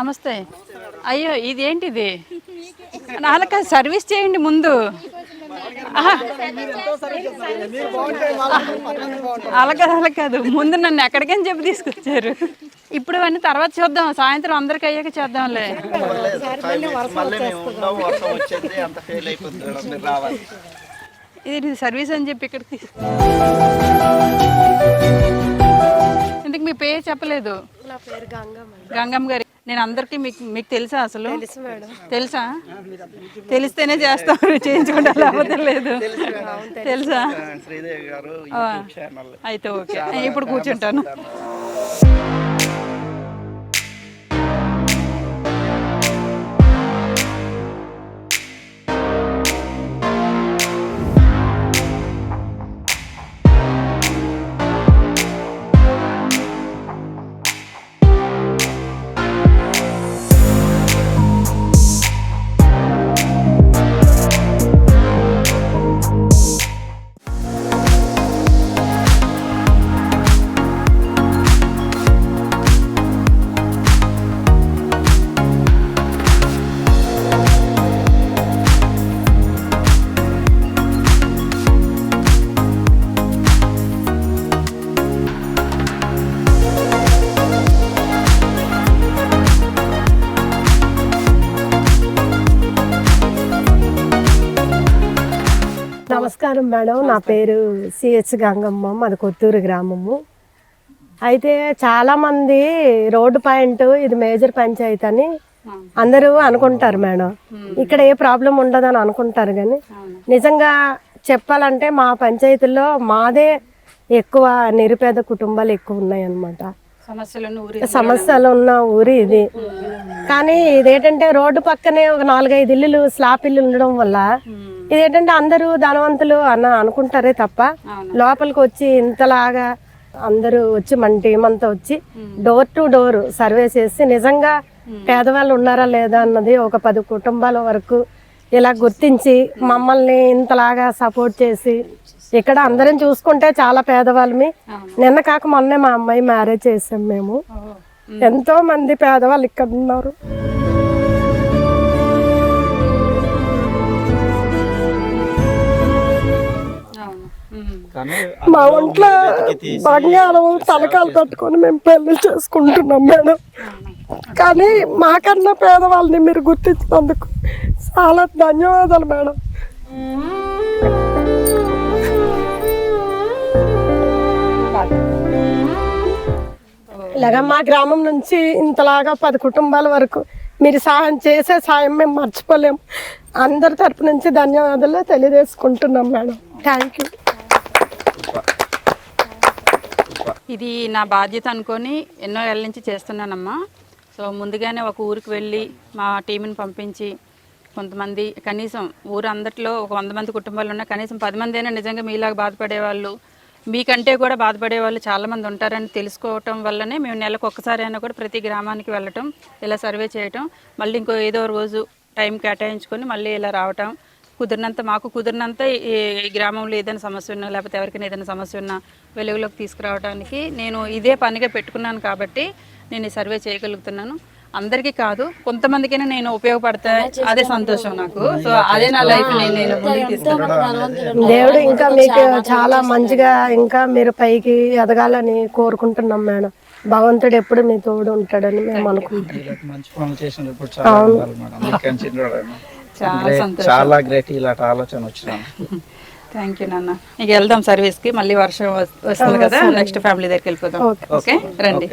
నమస్తే. అయ్యో ఇది ఏంటిది నాలుక సర్వీస్ చేయండి ముందు. అలాగే అలా కాదు. ముందు నన్ను ఎక్కడికని చెప్పి తీసుకొచ్చారు. ఇప్పుడు అవన్నీ తర్వాత చూద్దాం. సాయంత్రం అందరికి అయ్యాక చేద్దాంలే. ఇది సర్వీస్ అని చెప్పి ఇక్కడికి ఇందుకు మీ పేరు చెప్పలేదు? గంగమ్మ గారి నేను అందరికీ మీకు మీకు తెలుసా అసలు? తెలుసు మేడం. తెలుసా? తెలిస్తేనే చేస్తాం. చేయించుకుంటా లేకపోతే లేదు. తెలుసా శ్రీదేవి గారు యూట్యూబ్ ఛానల్. అయితే ఓకే. ఇప్పుడు కూర్చుంటాను. నమస్కారం మేడం. నా పేరు సిహెచ్ గంగమ్మ. మాది కొత్తూరు గ్రామము. అయితే చాలా మంది రోడ్డు పాయింట్ ఇది మేజర్ పంచాయతీ అని అందరూ అనుకుంటారు మేడం. ఇక్కడ ఏ ప్రాబ్లం ఉండదని అనుకుంటారు కానీ నిజంగా చెప్పాలంటే మా పంచాయతీలో మాదే ఎక్కువ నిరుపేద కుటుంబాలు ఎక్కువ ఉన్నాయి అన్నమాట సమస్యలను ఊరి సమస్యలు ఉన్న ఊరి ఇది. కానీ ఇదేంటంటే రోడ్డు పక్కనే ఒక నాలుగైదు ఇల్లులు స్లాప్ ఇల్లు ఉండడం వల్ల ఇదేంటంటే అందరూ ధనవంతులు అన్న అనుకుంటారే తప్ప లోపలికి వచ్చి ఇంతలాగా అందరూ వచ్చి మన టీం అంతా వచ్చి డోర్ టు డోర్ సర్వే చేసి నిజంగా పేదవాళ్ళు ఉన్నారా లేదా అన్నది ఒక పది కుటుంబాల వరకు ఇలా గుర్తించి మమ్మల్ని ఇంతలాగా సపోర్ట్ చేసి ఇక్కడ అందరం చూసుకుంటే చాలా పేదవాళ్ళమి. నిన్న కాక మొన్నే మా అమ్మాయి మ్యారేజ్ చేసాం మేము. ఎంతో మంది పేదవాళ్ళు ఇక్కడ ఉన్నారు. మా ఒంట్లో బంగారం తలకాలు పెట్టుకొని మేము పెళ్ళి చేసుకుంటున్నాం మేడం. కానీ మాకన్నా పేదవాళ్ళని మీరు గుర్తించినందుకు చాలా ధన్యవాదాలు మేడం. ఇలాగా మా గ్రామం నుంచి ఇంతలాగా పది కుటుంబాల వరకు మీరు సహాయం చేసే సాయం మేము మర్చిపోలేము. అందరి తరపు నుంచి ధన్యవాదాలు తెలియజేసుకుంటున్నాం మేడం. థ్యాంక్ యూ ఇది నా బాధ్యత అనుకొని ఎన్నో ఏళ్ళ నుంచి చేస్తున్నానమ్మా. సో ముందుగానే ఒక ఊరికి వెళ్ళి మా టీంని పంపించి కొంతమంది కనీసం ఊరు అందరిలో ఒక వంద మంది కుటుంబాలు ఉన్నా కనీసం పది మంది అయినా నిజంగా మీలాగా బాధపడే వాళ్ళు మీకంటే కూడా బాధపడే వాళ్ళు చాలామంది ఉంటారని తెలుసుకోవటం వల్లనే మేము నెలకు ఒక్కసారి అయినా కూడా ప్రతి గ్రామానికి వెళ్ళటం ఇలా సర్వే చేయటం మళ్ళీ ఇంకో ఏదో రోజు టైం కేటాయించుకొని మళ్ళీ ఇలా రావటం కుదిరినంత మాకు కుదిరినంత ఈ గ్రామంలో ఏదైనా సమస్య ఉన్నా లేకపోతే ఎవరికైనా ఏదైనా సమస్య ఉన్నా వెలుగులోకి తీసుకురావడానికి నేను ఇదే పనిగా పెట్టుకున్నాను కాబట్టి నేను ఈ సర్వే చేయగలుగుతున్నాను. అందరికీ కాదు కొంతమందికైనా నేను ఉపయోగపడతా అదే సంతోషం నాకు. సో అదే నా లైఫ్ నేను దేవుడు ఇంకా మీకు చాలా మంచిగా ఇంకా మీరు పైకి ఎదగాలని కోరుకుంటున్నాం మేడం. భగవంతుడు ఎప్పుడు మీ తోడు ఉంటాడని మేము అనుకుంటున్నాం. చాలా గ్రేట్ ఇలాంటి ఆలోచన వచ్చినాను థ్యాంక్ యూ నాన్న. ఇక వెళ్దాం సర్వీస్కి మళ్ళీ వర్షం వస్- వస్తుంది కదా. నెక్స్ట్ ఫ్యామిలీ దగ్గరికి వెళ్ళిపోదాం. ఓకే రండి.